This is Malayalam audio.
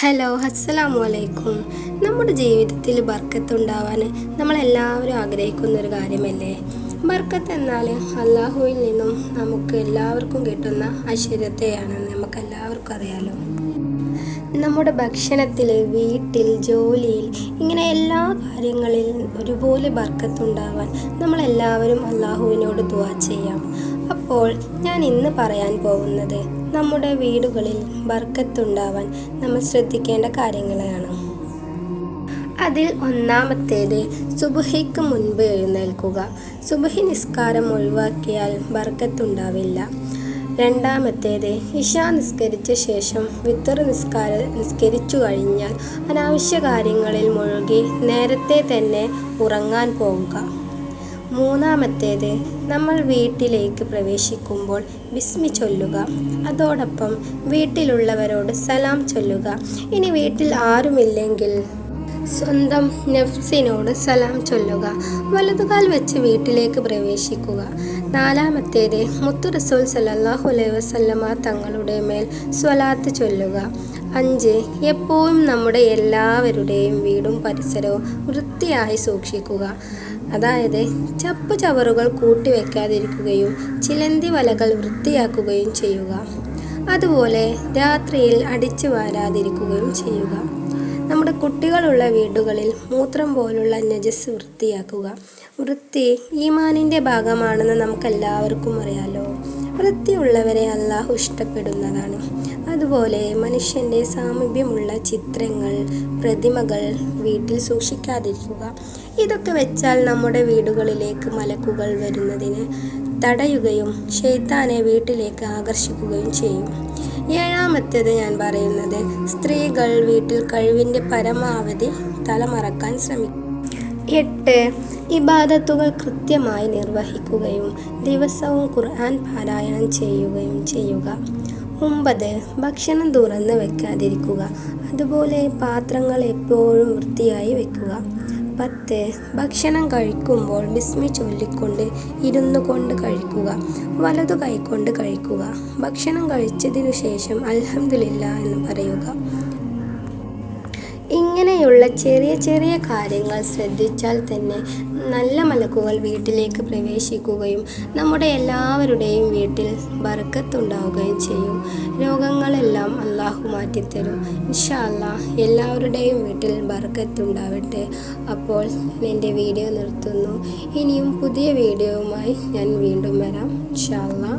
ഹലോ അസ്സലാമു അലൈക്കും നമ്മുടെ ജീവിതത്തിൽ ബർക്കത്ത് ബർക്കത്തുണ്ടാവാൻ നമ്മളെല്ലാവരും ആഗ്രഹിക്കുന്ന ഒരു കാര്യമല്ലേ? ബർക്കത്ത് എന്നാൽ അള്ളാഹുവിൽ നിന്നും നമുക്ക് എല്ലാവർക്കും കിട്ടുന്ന ഐശ്വര്യത്തെയാണെന്ന് നമുക്ക് എല്ലാവർക്കും അറിയാലോ. നമ്മുടെ ഭക്ഷണത്തിൽ വീട്ടിൽ ജോലിയിൽ ഇങ്ങനെ എല്ലാ കാര്യങ്ങളിൽ ഒരുപോലെ ബർക്കത്തുണ്ടാവാൻ നമ്മളെല്ലാവരും അള്ളാഹുവിനോട് ദുവാ ചെയ്യാം. അപ്പോൾ ഞാൻ ഇന്ന് പറയാൻ പോകുന്നത് നമ്മുടെ വീടുകളിൽ ബർക്കത്തുണ്ടാവാൻ നമ്മൾ ശ്രദ്ധിക്കേണ്ട കാര്യങ്ങളാണ് അതിൽ ഒന്നാമത്തേത് സുബഹിക്ക് മുൻപ് എഴുന്നേൽക്കുക. സുബഹി നിസ്കാരം ഒഴിവാക്കിയാൽ ബർക്കത്തുണ്ടാവില്ല. രണ്ടാമത്തേത് ഇഷ നിസ്കരിച്ച ശേഷം വിത്തർ നിസ്കാര നിസ്കരിച്ചു കഴിഞ്ഞാൽ അനാവശ്യ കാര്യങ്ങളിൽ മുഴുകി നേരത്തെ തന്നെ ഉറങ്ങാൻ പോവുക. മൂന്നാമത്തേത് നമ്മൾ വീട്ടിലേക്ക് പ്രവേശിക്കുമ്പോൾ ബിസ്മി ചൊല്ലുക. അതോടൊപ്പം വീട്ടിലുള്ളവരോട് സലാം ചൊല്ലുക. ഇനി വീട്ടിൽ ആരുമില്ലെങ്കിൽ സ്വന്തം നെഫ്സിനോട് സലാം ചൊല്ലുക. വലതുകാൽ വെച്ച് വീട്ടിലേക്ക് പ്രവേശിക്കുക. നാലാമത്തേത് മുത്തു റസൂൽ സല്ലല്ലാഹു അലൈഹി വസല്ലമ തങ്ങളുടെ മേൽ സ്വലാത്ത് ചൊല്ലുക. അഞ്ച് എപ്പോഴും നമ്മുടെ എല്ലാവരുടെയും വീടും പരിസരവും വൃത്തിയായി സൂക്ഷിക്കുക. അതായത് ചപ്പു ചവറുകൾ കൂട്ടിവെക്കാതിരിക്കുകയും ചിലന്തി വലകൾ വൃത്തിയാക്കുകയും ചെയ്യുക. അതുപോലെ രാത്രിയിൽ അടിച്ചു വാരാതിരിക്കുകയും ചെയ്യുക. നമ്മുടെ കുട്ടികളുള്ള വീടുകളിൽ മൂത്രം പോലുള്ള നജസ് വൃത്തിയാക്കുക. വൃത്തി ഈമാനിന്റെ ഭാഗമാണെന്ന് നമുക്കെല്ലാവർക്കും അറിയാലോ. വൃത്തിയുള്ളവരെ അല്ലാഹു ഇഷ്ടപ്പെടുന്നതാണ്. അതുപോലെ മനുഷ്യന്റെ സാമീപ്യമുള്ള ചിത്രങ്ങൾ പ്രതിമകൾ വീട്ടിൽ സൂക്ഷിക്കാതിരിക്കുക. ഇതൊക്കെ വെച്ചാൽ നമ്മുടെ വീടുകളിലേക്ക് മലക്കുകൾ വരുന്നതിന് തടയുകയും ഷെയ്ത്താനെ വീട്ടിലേക്ക് ആകർഷിക്കുകയും ചെയ്യും. ഏഴാമത്തേത് ഞാൻ പറയുന്നത് സ്ത്രീകൾ വീട്ടിൽ കഴിവിന്റെ പരമാവധി തലമറക്കാൻ ശ്രമിക്കും. എട്ട് ഇബാദത്തുകൾ കൃത്യമായി നിർവഹിക്കുകയും ദിവസവും ഖുർആൻ പാരായണം ചെയ്യുകയും ചെയ്യുക. ഒമ്പത് ഭക്ഷണം തുറന്ന് വെക്കാതിരിക്കുക. അതുപോലെ പാത്രങ്ങൾ എപ്പോഴും വൃത്തിയായി വെക്കുക. പത്ത്. ഭക്ഷണം കഴിക്കുമ്പോൾ ബിസ്മി ചൊല്ലിക്കൊണ്ട് ഇരുന്നു കൊണ്ട് കഴിക്കുക. വലതു കൈകൊണ്ട് കഴിക്കുക. ഭക്ഷണം കഴിച്ചതിനു ശേഷം അൽഹംദുലില്ല എന്ന് പറയുക. ഇങ്ങനെയുള്ള ചെറിയ ചെറിയ കാര്യങ്ങൾ ശ്രദ്ധിച്ചാൽ തന്നെ നല്ല മലക്കുകൾ വീട്ടിലേക്ക് പ്രവേശിക്കുകയും നമ്മുടെ എല്ലാവരുടെയും വീട്ടിൽ ബർക്കത്തുണ്ടാവുകയും ചെയ്യും. രോഗങ്ങളെല്ലാം അള്ളാഹു മാറ്റിത്തരും. ഇൻഷാ അല്ലാ എല്ലാവരുടെയും വീട്ടിൽ ബർക്കത്തുണ്ടാവട്ടെ. അപ്പോൾ എന്റെ വീഡിയോ നിർത്തുന്നു. ഇനിയും പുതിയ വീഡിയോവുമായി ഞാൻ വീണ്ടും വരാം. ഇൻഷാ അല്ലാ